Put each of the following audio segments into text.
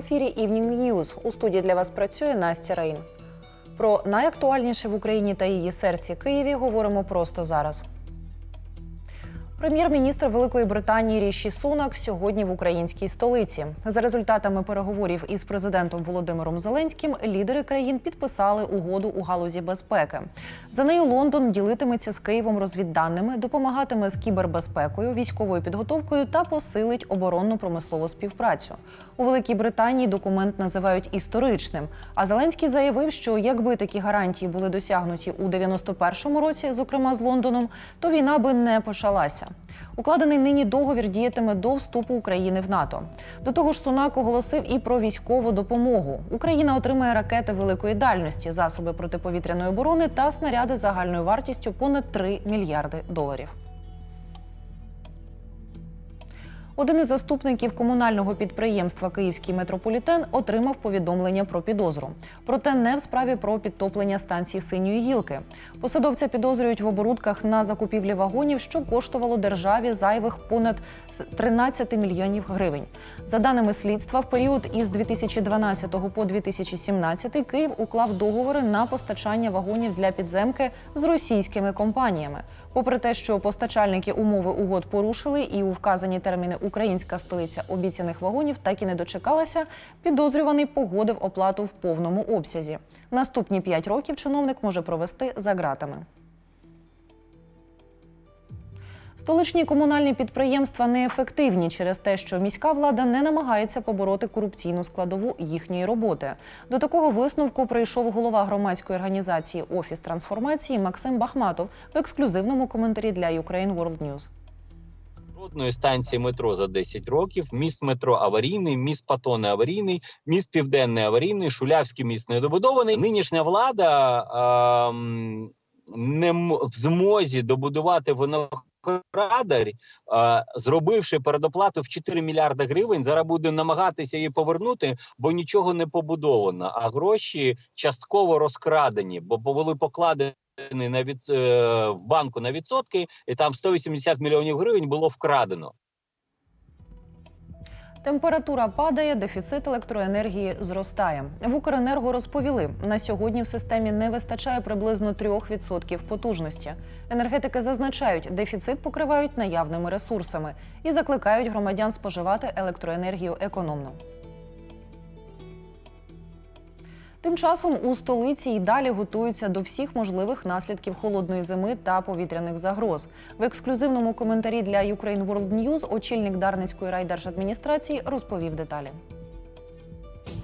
Ефірі Evening News. У студії для вас працює Настя Рейн. Про найактуальніше в Україні та її серці Києві говоримо просто зараз. Прем'єр-міністр Великої Британії Ріші Сунак сьогодні в українській столиці. За результатами переговорів із президентом Володимиром Зеленським, лідери країн підписали угоду у галузі безпеки. За нею Лондон ділитиметься з Києвом розвідданими, допомагатиме з кібербезпекою, військовою підготовкою та посилить оборонну промислову співпрацю. У Великій Британії документ називають історичним. А Зеленський заявив, що якби такі гарантії були досягнуті у 91-му році, зокрема з Лондоном, то війна би не почалася. Укладений нині договір діятиме до вступу України в НАТО. До того ж, Сунак оголосив і про військову допомогу. Україна отримає ракети великої дальності, засоби протиповітряної оборони та снаряди загальною вартістю понад 3 мільярди доларів. Один із заступників комунального підприємства Київський метрополітен отримав повідомлення про підозру. Проте не в справі про підтоплення станції синьої гілки. Посадовця підозрюють в оборудках на закупівлі вагонів, що коштувало державі зайвих понад 13 мільйонів гривень. За даними слідства, в період із 2012 по 2017 Київ уклав договори на постачання вагонів для підземки з російськими компаніями. Попри те, що постачальники умови угод порушили і у вказані терміни українська столиця обіцяних вагонів так і не дочекалася, підозрюваний погодив оплату в повному обсязі. Наступні п'ять років чиновник може провести за ґратами. Столичні комунальні підприємства неефективні через те, що міська влада не намагається побороти корупційну складову їхньої роботи. До такого висновку прийшов голова громадської організації Офіс трансформації Максим Бахматов в ексклюзивному коментарі для Ukraine World News. Жодної станції метро за 10 років. Міст метро аварійний, міст Патони аварійний, міст Південний аварійний, Шулявський міст недобудований. Нинішня влада ем, не в змозі добудувати виноградар, е, зробивши передоплату в 4 мільярди гривень. Зараз буде намагатися її повернути, бо нічого не побудовано. А гроші частково розкрадені, бо були покладені на від е, в банку на відсотки, і там 180 мільйонів гривень було вкрадено. Температура падає, дефіцит електроенергії зростає. В Укренерго розповіли, на сьогодні в системі не вистачає приблизно 3% потужності. Енергетики зазначають, дефіцит покривають наявними ресурсами і закликають громадян споживати електроенергію економно. Тим часом у столиці й далі готуються до всіх можливих наслідків холодної зими та повітряних загроз. В ексклюзивному коментарі для Ukraine World News очільник Дарницької райдержадміністрації розповів деталі.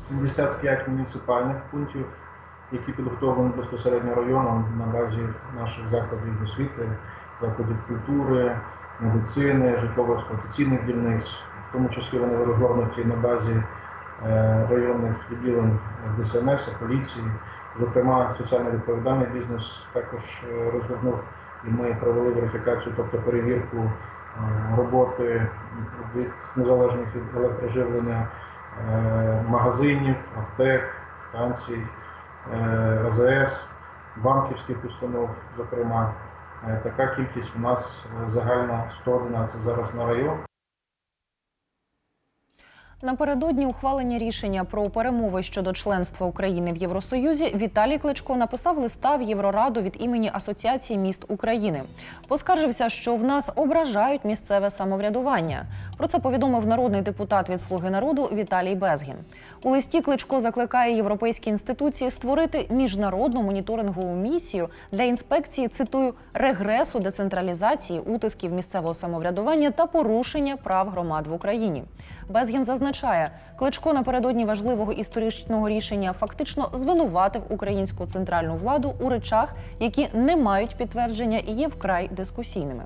75 муніципальних пунктів, які підготовлені безпосередньо районом на базі наших закладів освіти, закладів культури, медицини, житлово-експлуатаційних дільниць, в тому числі вони розгорнуті на базі районних відділень ДСНС, поліції. Зокрема, соціально відповідальний бізнес також е, розгорнув і ми провели верифікацію, тобто перевірку е, роботи від незалежних від електроживлення е, магазинів, аптек, станцій, е, АЗС, банківських установ, зокрема. Е, Така кількість у нас е, загальна 111 зараз на район. Напередодні ухвалення рішення про перемови щодо членства України в Євросоюзі Віталій Кличко написав листа в Єврораду від імені Асоціації міст України. Поскаржився, що в нас ображають місцеве самоврядування. Про це повідомив народний депутат від Слуги народу Віталій Безгін. У листі Кличко закликає європейські інституції створити міжнародну моніторингову місію для інспекції цитую регресу децентралізації, утисків місцевого самоврядування та порушення прав громад в Україні. Безгін зазначає, Кличко напередодні важливого історичного рішення фактично звинуватив українську центральну владу у речах, які не мають підтвердження і є вкрай дискусійними.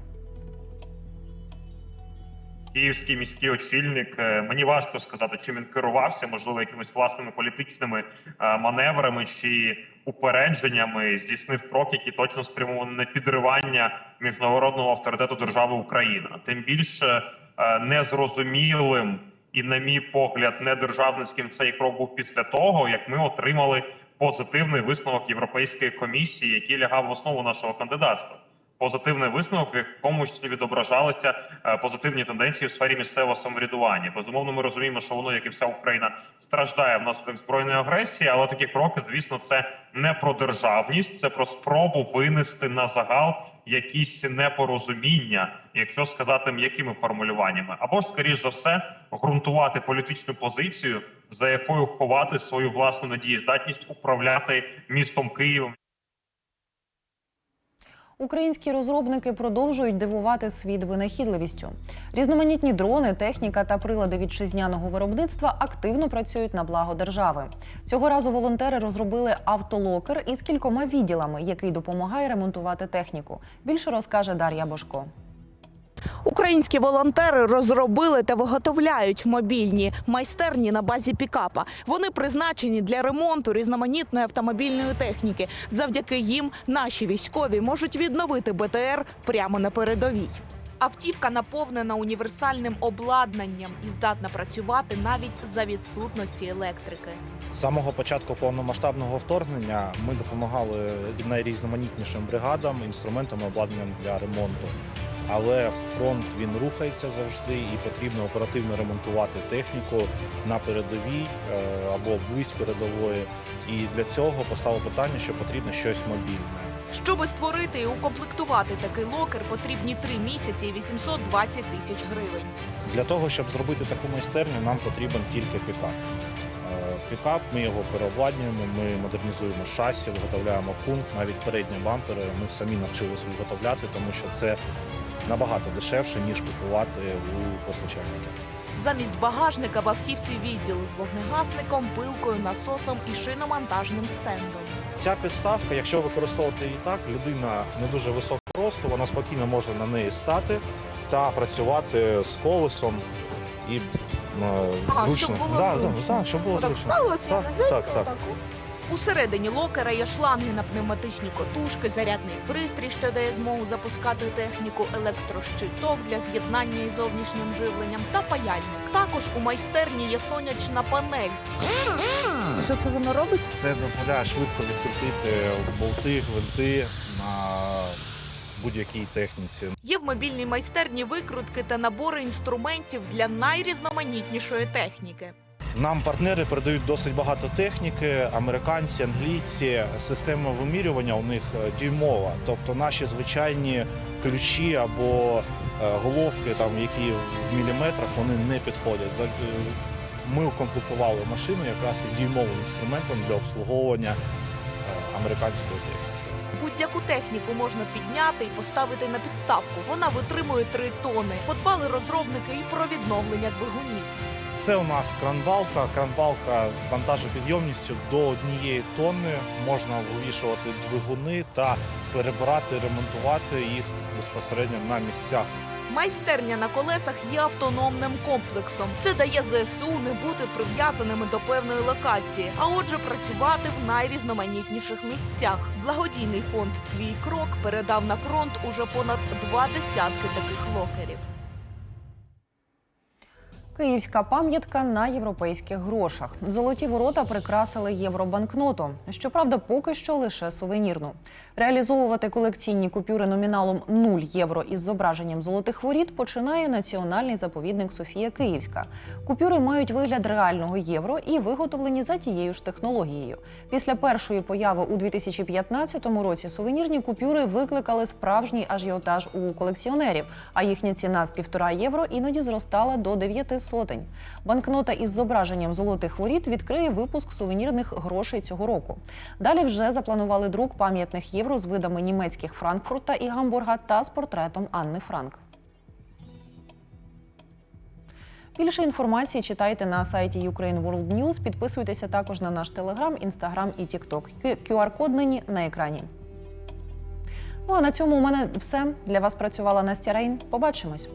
Київський міський очільник. е, Мені важко сказати, чим він керувався, можливо, якимись власними політичними е, маневрами чи упередженнями здійснив крок, який точно спрямований на підривання міжнародного авторитету держави Україна. Тим більше е, незрозумілим і, на мій погляд, недержавницьким цей крок був після того, як ми отримали позитивний висновок Європейської комісії, який лягав в основу нашого кандидатства. Позитивний висновок, в якому відображалися е, позитивні тенденції в сфері місцевого самоврядування. Безумовно, ми розуміємо, що воно, як і вся Україна, страждає внаслідок збройної агресії, але такі кроки, звісно, це не про державність, це про спробу винести на загал якісь непорозуміння, якщо сказати м'якими формулюваннями, або ж скоріш за все ґрунтувати політичну позицію, за якою ховати свою власну надієздатність управляти містом Києвом. Українські розробники продовжують дивувати світ винахідливістю. Різноманітні дрони, техніка та прилади вітчизняного виробництва активно працюють на благо держави. Цього разу волонтери розробили автолокер із кількома відділами, який допомагає ремонтувати техніку. Більше розкаже Дар'я Бошко. Українські волонтери розробили та виготовляють мобільні майстерні на базі пікапа. Вони призначені для ремонту різноманітної автомобільної техніки. Завдяки їм наші військові можуть відновити БТР прямо на передовій. Автівка наповнена універсальним обладнанням і здатна працювати навіть за відсутності електрики. З самого початку повномасштабного вторгнення ми допомагали найрізноманітнішим бригадам, інструментами, обладнанням для ремонту. Але фронт він рухається завжди, і потрібно оперативно ремонтувати техніку на передовій е, або близько передової. І для цього постало питання, що потрібно щось мобільне. Щоби створити і укомплектувати такий локер, потрібні три місяці і 820 тисяч гривень. Для того, щоб зробити таку майстерню, нам потрібен тільки пікап. Е, Пікап, ми його переобладнюємо, ми модернізуємо шасі, виготовляємо пункт, навіть передні бампери. Ми самі навчилися виготовляти, тому що це набагато дешевше, ніж купувати у постачальників. Замість багажника в автівці відділ з вогнегасником, пилкою, насосом і шиномонтажним стендом. Ця підставка, якщо використовувати її так, людина не дуже високого росту, вона спокійно може на неї стати та працювати з колесом і е, А, зручно. щоб було да, зручно. Да, да, щоб було Отак зручно. встало ці Так, низенько, так, так. Усередині локера є шланги на пневматичні котушки, зарядний пристрій, що дає змогу запускати техніку, електрощиток для з'єднання із зовнішнім живленням та паяльник. Також у майстерні є сонячна панель. Що це воно робить? Це дозволяє швидко відкрутити болти, гвинти на будь-якій техніці. Є в мобільній майстерні викрутки та набори інструментів для найрізноманітнішої техніки. Нам партнери передають досить багато техніки, американці, англійці. Система вимірювання у них е, дюймова. Тобто наші звичайні ключі або е, головки, там, які в міліметрах, вони не підходять. Е, Ми укомплектували машину якраз і дюймовим інструментом для обслуговування американської техніки. Будь-яку техніку можна підняти і поставити на підставку. Вона витримує 3 тони. Подбали розробники і про відновлення двигунів. Це у нас кранбалка. Кранбалка вантажопідйомністю до однієї тонни. Можна вивішувати двигуни та перебирати, ремонтувати їх безпосередньо на місцях. Майстерня на колесах є автономним комплексом. Це дає ЗСУ не бути прив'язаними до певної локації, а отже, працювати в найрізноманітніших місцях. Благодійний фонд Твій крок передав на фронт уже понад два десятки таких локерів. Київська пам'ятка на європейських грошах. Золоті ворота прикрасили євробанкноту. Щоправда, поки що лише сувенірну. Реалізовувати колекційні купюри номіналом 0 євро із зображенням золотих воріт починає національний заповідник Софія Київська. Купюри мають вигляд реального євро і виготовлені за тією ж технологією. Після першої появи у 2015 році сувенірні купюри викликали справжній ажіотаж у колекціонерів, а їхня ціна з півтора євро іноді зростала до 9 сотень. Банкнота із зображенням золотих воріт відкриє випуск сувенірних грошей цього року. Далі вже запланували друк пам'ятних євро з видами німецьких Франкфурта і Гамбурга та з портретом Анни Франк. Більше інформації читайте на сайті Ukraine World News. Підписуйтеся також на наш телеграм, інстаграм і тікток. QR-код нині на екрані. Ну а на цьому у мене все. Для вас працювала Настя Рейн. Побачимось.